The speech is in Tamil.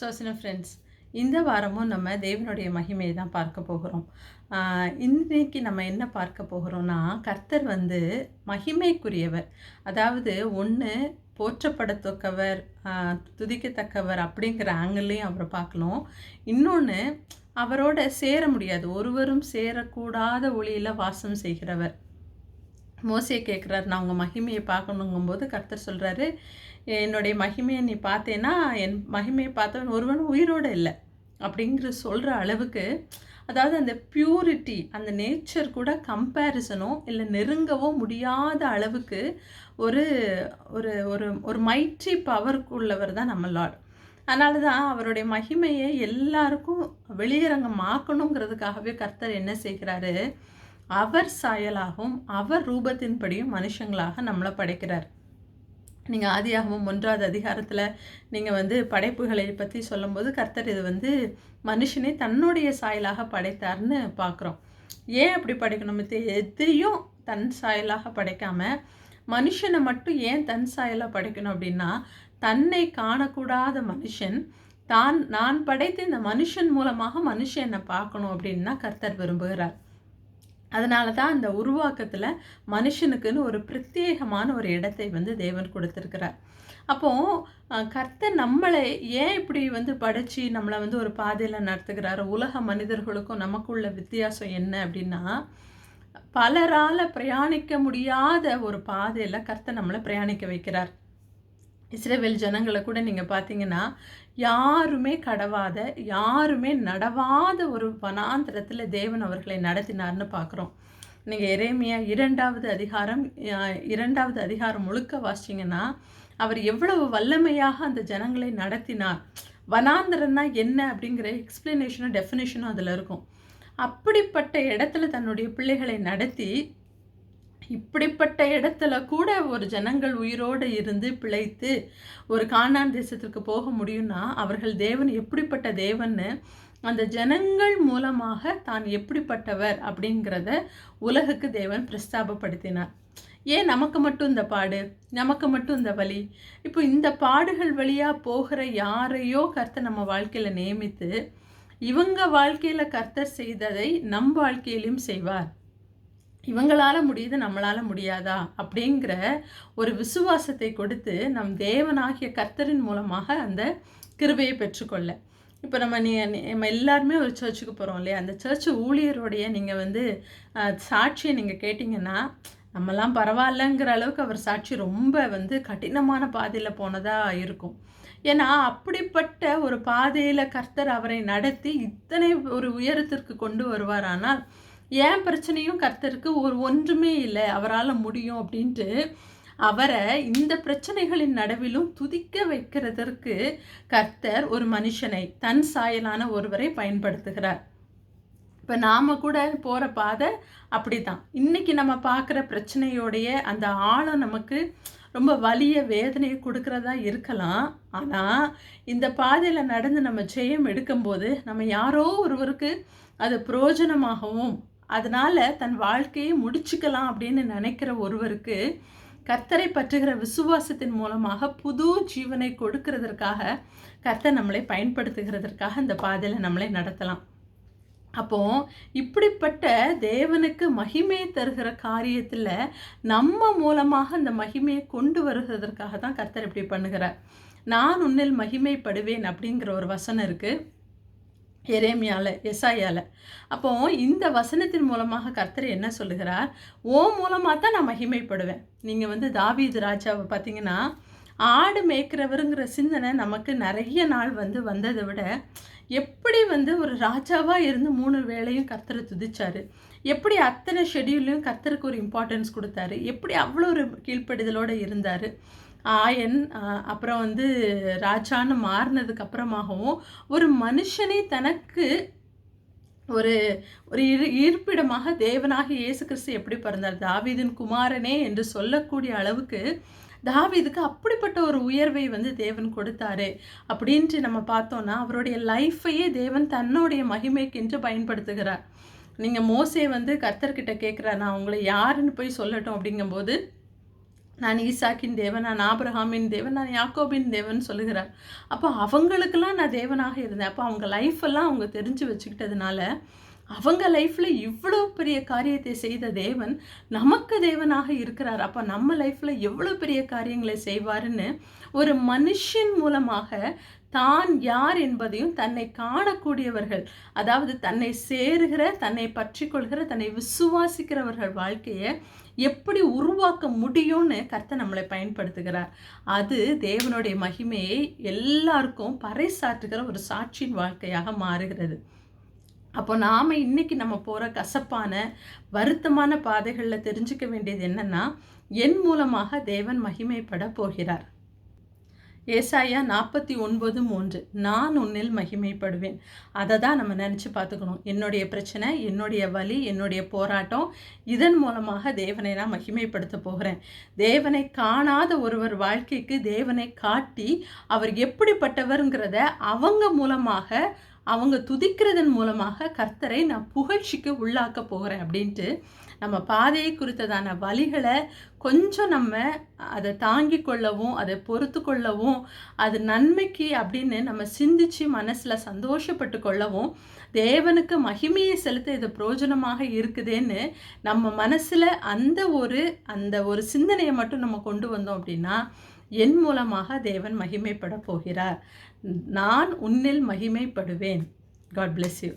சோசின ஃப்ரெண்ட்ஸ் இந்த வாரமும் நம்ம தேவனுடைய மகிமையை தான் பார்க்க போகிறோம். இன்றைக்கு நம்ம என்ன பார்க்க போகிறோம்னா கர்த்தர் வந்து மகிமைக்குரியவர். அதாவது ஒன்று போற்றப்படத்தக்கவர் துதிக்கத்தக்கவர் அப்படிங்கிற ஆங்கிள்லையும் அவரை பார்க்கணும். இன்னொன்று அவரோட சேர முடியாது. ஒருவரும் சேரக்கூடாத ஒளியில் வாசம் செய்கிறவர். மோசையை கேட்குறாரு நான் உங்கள் மகிமையை பார்க்கணுங்கும்போது கர்த்தர் சொல்கிறாரு என்னுடைய மகிமையை நீ பார்த்தேன்னா என் மகிமையை பார்த்தவன் ஒருவன் உயிரோடு இல்லை. அப்படிங்கிற சொல்கிற அளவுக்கு அதாவது அந்த பியூரிட்டி அந்த நேச்சர் கூட கம்பேரிசனோ இல்லை நெருங்கவோ முடியாத அளவுக்கு ஒரு ஒரு ஒரு ஒரு மைட்ரி பவருக்குள்ளவர் தான் நம்ம லார்ட். அதனால தான் அவருடைய மகிமையை எல்லாருக்கும் வெளியரங்கமாக்கணுங்கிறதுக்காகவே கர்த்தர் என்ன செய்கிறாரு அவர் சாயலாகவும் அவர் ரூபத்தின்படியும் மனுஷங்களாக நம்மளை படைக்கிறார். நீங்கள் ஆதியாகவும் ஒன்றாவது அதிகாரத்தில் நீங்கள் வந்து படைப்புகளை பற்றி சொல்லும்போது கர்த்தர் இது வந்து மனுஷனை தன்னுடைய சாயலாக படைத்தார்னு பார்க்குறோம் ஏன் அப்படி படைக்கணும்? எதையும் தன் சாயலாக படைக்காம மனுஷனை மட்டும் ஏன் தன் சாயலாக படைக்கணும் அப்படின்னா தன்னை காணக்கூடாத மனுஷன் தான் நான் படைத்த இந்த மனுஷன் மூலமாக மனுஷன் என்னை பார்க்கணும் அப்படின்னா கர்த்தர் விரும்புகிறார். அதனால தான் அந்த உருவாக்கத்தில் மனுஷனுக்குன்னு ஒரு பிரத்யேகமான ஒரு இடத்தை வந்து தேவன் கொடுத்துருக்கிறார். அப்போது கர்த்தர் நம்மளை ஏன் இப்படி வந்து படித்து நம்மளை வந்து ஒரு பாதையில் நடத்துகிறார்? உலக மனிதர்களுக்கும் நமக்குள்ள வித்தியாசம் என்ன அப்படின்னா பலரால் பிரயாணிக்க முடியாத ஒரு பாதையில் கர்த்தர் நம்மளை பிரயாணிக்க வைக்கிறார். இஸ்ரேவேல் ஜனங்களை கூட நீங்கள் பார்த்தீங்கன்னா யாருமே கடவாத யாருமே நடவாத ஒரு வனாந்திரத்தில் தேவன் அவர்களை நடத்தினார்னு பார்க்குறோம் நீங்கள் இறைமையாக இரண்டாவது அதிகாரம் இரண்டாவது அதிகாரம் முழுக்க வாசிச்சிங்கன்னா அவர் எவ்வளவு வல்லமையாக அந்த ஜனங்களை நடத்தினார். வனாந்திரம்னா என்ன அப்படிங்கிற எக்ஸ்பிளனேஷனும் டெஃபினேஷனும் அதில் இருக்கும். அப்படிப்பட்ட இடத்துல தன்னுடைய பிள்ளைகளை நடத்தி இப்படிப்பட்ட இடத்துல கூட ஒரு ஜனங்கள் உயிரோடு இருந்து பிழைத்து ஒரு கானான் தேசத்திற்கு போக முடியும்னா அவர்கள் தேவன் எப்படிப்பட்ட தேவன்னு அந்த ஜனங்கள் மூலமாக தான் எப்படிப்பட்டவர் அப்படிங்கிறத உலகுக்கு தேவன் பிரஸ்தாபப்படுத்தினார். ஏன் நமக்கு மட்டும் இந்த பாடு? நமக்கு மட்டும் இந்த வழி இப்போ இந்த பாடுகள் வழியாக போகிற யாரையோ கருத்தை நம்ம வாழ்க்கையில் நியமித்து இவங்க வாழ்க்கையில் கர்த்தர் செய்ததை நம் வாழ்க்கையிலும் செய்வார். இவங்களால முடியுது நம்மளால முடியாதா? அப்படிங்கிற ஒரு விசுவாசத்தை கொடுத்து நம் தேவனாகிய கர்த்தரின் மூலமாக அந்த கிருபையை பெற்றுக்கொள்ள. இப்போ நம்ம நீ நம்ம எல்லாருமே ஒரு சர்ச்சுக்கு போகிறோம் இல்லையா? அந்த சர்ச் ஊழியருடைய நீங்கள் வந்து சாட்சியை நீங்கள் கேட்டிங்கன்னா நம்மலாம் பரவாயில்லங்கிற அளவுக்கு அவர் சாட்சி ரொம்ப வந்து கடினமான பாதையில் போனதாக இருக்கும். ஏன்னா அப்படிப்பட்ட ஒரு பாதையில் கர்த்தர் அவரை நடத்தி இத்தனை ஒரு உயரத்திற்கு கொண்டு வருவாரானால் ஏன் பிரச்சனையும் கர்த்தருக்கு ஒரு ஒன்றுமே இல்லை அவரால் முடியும் அப்படின்ட்டு அவரை இந்த பிரச்சனைகளின் நடுவிலும் துதிக்க வைக்கிறதற்கு கர்த்தர் ஒரு மனுஷனை தன் சாயலான ஒருவரை பயன்படுத்துகிறார். இப்போ நாம் கூட போகிற பாதை அப்படி தான் இன்றைக்கி நம்ம பார்க்குற பிரச்சனையோடைய அந்த ஆழம் நமக்கு ரொம்ப வலிய வேதனையை கொடுக்குறதா இருக்கலாம். ஆனால் இந்த பாதையில் நடந்து நம்ம ஜெயம் எடுக்கும்போது நம்ம யாரோ ஒருவருக்கு அது பிரயோஜனமாகவும் அதனால் தன் வாழ்க்கையை முடிச்சுக்கலாம் அப்படின்னு நினைக்கிற ஒருவருக்கு கர்த்தரை பற்றுகிற விசுவாசத்தின் மூலமாக புது ஜீவனை கொடுக்கறதற்காக கர்த்தர் நம்மளை பயன்படுத்துகிறதற்காக இந்த பாதையில் நம்மளை நடத்தலாம். அப்போ இப்படிப்பட்ட தேவனுக்கு மகிமையை தருகிற காரியத்தில் நம்ம மூலமாக அந்த மகிமையை கொண்டு வருகிறதற்காக தான் கர்த்தர் இப்படி பண்ணுகிறார். நான் உன்னில் மகிமைப்படுவேன் அப்படிங்கிற ஒரு வசனம் இருக்குது எரேமியால எசாயால. அப்போ இந்த வசனத்தின் மூலமாக கர்த்தர் என்ன சொல்லுகிறார்? ஓ மூலமாக தான் நான் மகிமைப்படுவேன். நீங்கள் வந்து தாவீது ராஜாவை பார்த்தீங்கன்னா ஆடு மேய்க்கிறவருங்கிற சிந்தனை நமக்கு நிறைய நாள் வந்து வந்ததை விட எப்படி வந்து ஒரு ராஜாவாக இருந்து மூணு வேளையும் கர்த்தரை துதிச்சாரு? எப்படி அத்தனை ஷெடியூல்லையும் கர்த்தருக்கு ஒரு இம்பார்ட்டன்ஸ் கொடுத்தாரு? எப்படி அவ்வளோ ஒரு கீழ்ப்படிதலோடு இருந்தார்? ஆயன் அப்புறம் வந்து ராஜான்னு மாறினதுக்கு அப்புறமாகவும் ஒரு மனுஷனே தனக்கு ஒரு ஒரு இரு இருப்பிடமாக தேவனாக இயேசு கிறிஸ்து எப்படி பிறந்தார்? தாவீதின் குமாரனே என்று சொல்லக்கூடிய அளவுக்கு தாவீதுக்கு அப்படிப்பட்ட ஒரு உயர்வை வந்து தேவன் கொடுத்தாரு. அப்படின்ட்டு நம்ம பார்த்தோன்னா அவருடைய லைஃப்பையே தேவன் தன்னுடைய மகிமைக்கென்று பயன்படுத்துகிறார். நீங்கள் மோசே வந்து கர்த்தர்கிட்ட கேட்குறார் நான் உங்களை யாருன்னு போய் சொல்லட்டும் அப்படிங்கும்போது நான் ஈசாக்கின் தேவன் நான் ஆபிரஹாமின் தேவன் நான் யாக்கோபின் தேவன் சொல்லுகிறார். அப்போ அவங்களுக்கெல்லாம் நான் தேவனாக இருந்தேன். அப்போ அவங்க லைஃப் எல்லாம் அவங்க தெரிஞ்சு வச்சுக்கிட்டதுனால அவங்க லைஃப்பில் இவ்வளோ பெரிய காரியத்தை செய்த தேவன் நமக்கு தேவனாக இருக்கிறார். அப்போ நம்ம லைஃப்பில் எவ்வளோ பெரிய காரியங்களை செய்வாருன்னு ஒரு மனுஷன் மூலமாக தான் யார் என்பதையும் தன்னை காணக்கூடியவர்கள் அதாவது தன்னை சேருகிற தன்னை பற்றி கொள்கிற தன்னை விசுவாசிக்கிறவர்கள் வாழ்க்கையை எப்படி உருவாக்க முடியும்னு கர்த்தர் நம்மளை பயன்படுத்துகிறார். அது தேவனுடைய மகிமையை எல்லாருக்கும் பறைசாற்றுகிற ஒரு சாட்சியின் வாழ்க்கையாக மாறுகிறது. அப்போ நாம் இன்றைக்கி நம்ம போகிற கசப்பான வருத்தமான பாதைகளில் தெரிஞ்சுக்க வேண்டியது என்னன்னா என் மூலமாக தேவன் மகிமைப்பட போகிறார். ஏசாயா நாற்பத்தி ஒன்பது மூன்று நான் உன்னில் மகிமைப்படுவேன். அதை தான் நம்ம நினச்சி பார்த்துக்கணும். என்னுடைய பிரச்சனை என்னுடைய வலி என்னுடைய போராட்டம் இதன் மூலமாக தேவனை நான் மகிமைப்படுத்த போகிறேன். தேவனை காணாத ஒருவர் வாழ்க்கைக்கு தேவனை காட்டி அவர் எப்படிப்பட்டவருங்கிறத அவங்க மூலமாக அவங்க துதிக்கிறதன் மூலமாக கர்த்தரை நான் புகழ்ச்சிக்கு உள்ளாக்க போகிறேன் அப்படின்ட்டு நம்ம பாதையை குறித்ததான வழிகளை கொஞ்சம் நம்ம அதை தாங்கி கொள்ளவும் அதை பொறுத்து கொள்ளவும் அது நன்மைக்கு அப்படின்னு நம்ம சிந்திச்சு மனசில் சந்தோஷப்பட்டு கொள்ளவும் தேவனுக்கு மகிமையை செலுத்த இது பிரயோஜனமாக இருக்குதேன்னு நம்ம மனசில் அந்த ஒரு அந்த ஒரு சிந்தனையை மட்டும் நம்ம கொண்டு வந்தோம் அப்படின்னா என் மூலமாக தேவன் மகிமைப்பட போகிறார். நான் உன்னில் மகிமைப்படுவேன். God bless you